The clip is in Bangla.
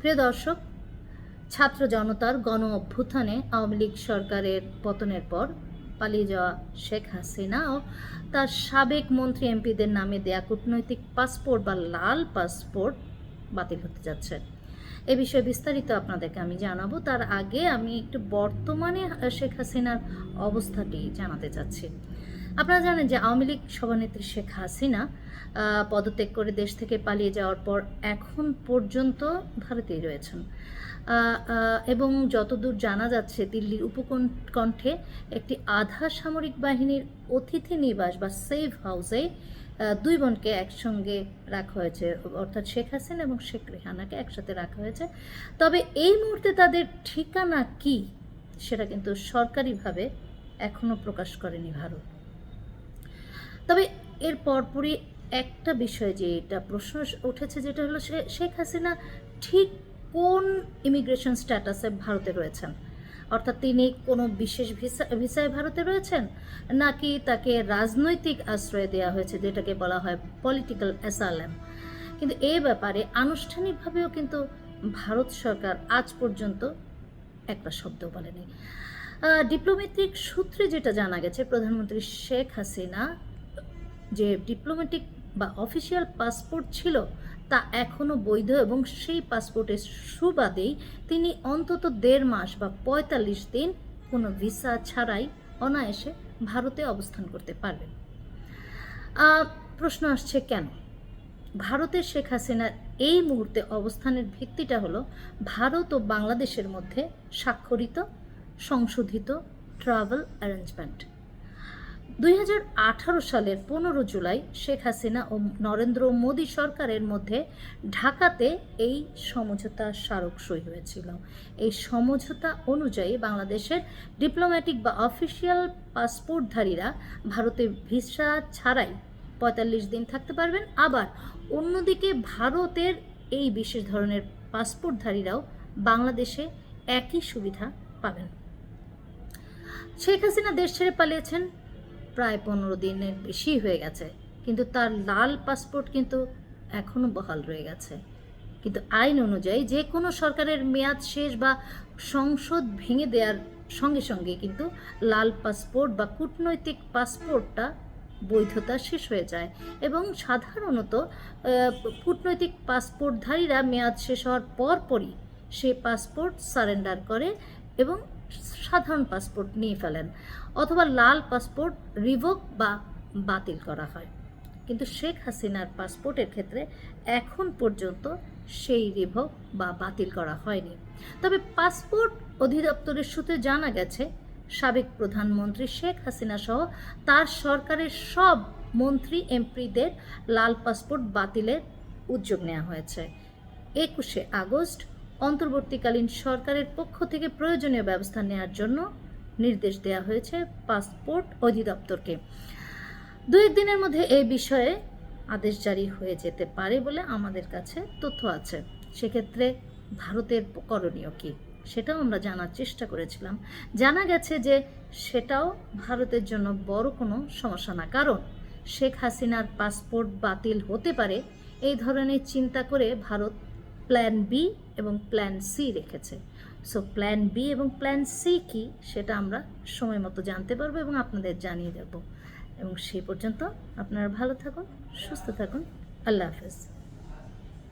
প্রিয় দর্শক, ছাত্র জনতার গণ অভ্যুত্থানে আওয়ামী লীগ সরকারের পতনের পর পালিয়ে যাওয়া শেখ হাসিনা ও তার সাবেক মন্ত্রী এমপিদের নামে দেয়া কূটনৈতিক পাসপোর্ট বা লাল পাসপোর্ট বাতিল হতে যাচ্ছে। এ বিষয়ে বিস্তারিত আপনাদেরকে আমি জানাব। তার আগে আমি একটু বর্তমানে শেখ হাসিনার অবস্থাটি জানাতে চাচ্ছি। আপনারা জানেন যে আওয়ামী লীগ সভানেত্রী শেখ হাসিনা পদত্যাগ করে দেশ থেকে পালিয়ে যাওয়ার পর এখন পর্যন্ত ভারতেই রয়েছেন। এবং যতদূর জানা যাচ্ছে, দিল্লির উপকণ্ঠে একটি আধা সামরিক বাহিনীর অতিথি নিবাস বা সেফ হাউসে দুই বোনকে একসঙ্গে রাখা হয়েছে। অর্থাৎ শেখ হাসিনা এবং শেখ রেহানাকে একসাথে রাখা হয়েছে। তবে এই মুহূর্তে তাদের ঠিকানা কি সেটা কিন্তু সরকারিভাবে এখনও প্রকাশ করেনি ভারত। তবে এর পরপরই একটা বিষয় যে এটা প্রশ্ন উঠেছে যেটা হলো শেখ হাসিনা ঠিক কোন ইমিগ্রেশন স্ট্যাটাসে ভারতে রয়েছেন? অর্থাৎ তিনি কোনো বিশেষ ভিসা, ভিসায় ভারতে রয়েছেন? নাকি তাকে রাজনৈতিক আশ্রয় দেওয়া হয়েছে, যেটাকে বলা হয় পলিটিক্যাল অ্যাসালাম কিন্তু এ ব্যাপারে আনুষ্ঠানিকভাবেও কিন্তু ভারত সরকার আজ পর্যন্ত একটা শব্দ বলেনি। ডিপ্লোমেটিক সূত্রে যেটা জানা গেছে, প্রধানমন্ত্রী শেখ হাসিনা যে ডিপ্লোমেটিক বা অফিসিয়াল পাসপোর্ট ছিল তা এখনও বৈধ এবং সেই পাসপোর্টের সুবাদেই তিনি অন্তত দেড় মাস বা পঁয়তাল্লিশ দিন কোনো ভিসা ছাড়াই অনায়াসে ভারতে অবস্থান করতে পারবেন। প্রশ্ন আসছে কেন? ভারতের শেখ হাসিনার এই মুহূর্তে অবস্থানের ভিত্তিটা হলো ভারত ও বাংলাদেশের মধ্যে স্বাক্ষরিত, সংশোধিত ট্রাভেল অ্যারেঞ্জমেন্ট দুই হাজার আঠারো সালের পনেরো জুলাই শেখ হাসিনা ও নরেন্দ্র মোদী সরকারের মধ্যে ঢাকাতে এই সমঝোতা স্মারক সই হয়েছিল। এই সমঝোতা অনুযায়ী বাংলাদেশের ডিপ্লোম্যাটিক বা অফিসিয়াল পাসপোর্টধারীরা ভারতে ভিসা ছাড়াই পঁয়তাল্লিশ দিন থাকতে পারবেন। আবার অন্যদিকে ভারতের এই বিশেষ ধরনের পাসপোর্টধারীরাও বাংলাদেশে একই সুবিধা পাবেন। শেখ হাসিনা দেশ ছেড়ে পালিয়েছেন প্রায় পনেরো দিনের বেশি হয়ে গেছে। কিন্তু তার লাল পাসপোর্ট কিন্তু এখনও বহাল রয়ে গেছে। কিন্তু আইন অনুযায়ী যে কোনো সরকারের মেয়াদ শেষ বা সংসদ ভেঙে দেওয়ার সঙ্গে সঙ্গে কিন্তু লাল পাসপোর্ট বা কূটনৈতিক পাসপোর্টটা বৈধতা শেষ হয়ে যায় এবং সাধারণত কূটনৈতিক পাসপোর্টধারীরা মেয়াদ শেষ হওয়ার পরপরই সে পাসপোর্ট সারেন্ডার করে এবং সাধারণ পাসপোর্ট নিয়ে ফেলেন, অথবা লাল পাসপোর্ট রিভোক বা বাতিল করা হয়। কিন্তু শেখ হাসিনার পাসপোর্টের ক্ষেত্রে এখন পর্যন্ত সেই রিভোক বা বাতিল করা হয়নি। তবে পাসপোর্ট অধিদপ্তরের সূত্রে জানা গেছে, সাবেক প্রধানমন্ত্রী শেখ হাসিনা সহ তার সরকারের সব মন্ত্রী এমপিদের লাল পাসপোর্ট বাতিলের উদ্যোগ নেওয়া হয়েছে। একুশে আগস্ট অন্তর্বর্তীকালীন সরকারের পক্ষ থেকে প্রয়োজনীয় ব্যবস্থা নেওয়ার জন্য নির্দেশ দেওয়া হয়েছে পাসপোর্ট অধিদপ্তরকে। দু একদিনের মধ্যে এই বিষয়ে আদেশ জারি হয়ে যেতে পারে বলে আমাদের কাছে তথ্য আছে। সেক্ষেত্রে ভারতের করণীয় কী সেটাও আমরা জানার চেষ্টা করেছিলাম। জানা গেছে যে সেটাও ভারতের জন্য বড় কোনো সমস্যা না। কারণ শেখ হাসিনার পাসপোর্ট বাতিল হতে পারে এই ধরনের চিন্তা করে ভারত প্ল্যান বি এবং প্ল্যান সি রেখেছে। সো প্ল্যান বি এবং প্ল্যান সি কি সেটা আমরা সময় মতো জানতে পারব এবং আপনাদের জানিয়ে দেব। এবং সেই পর্যন্ত আপনারা ভালো থাকুন, সুস্থ থাকুন। আল্লাহ হাফেজ।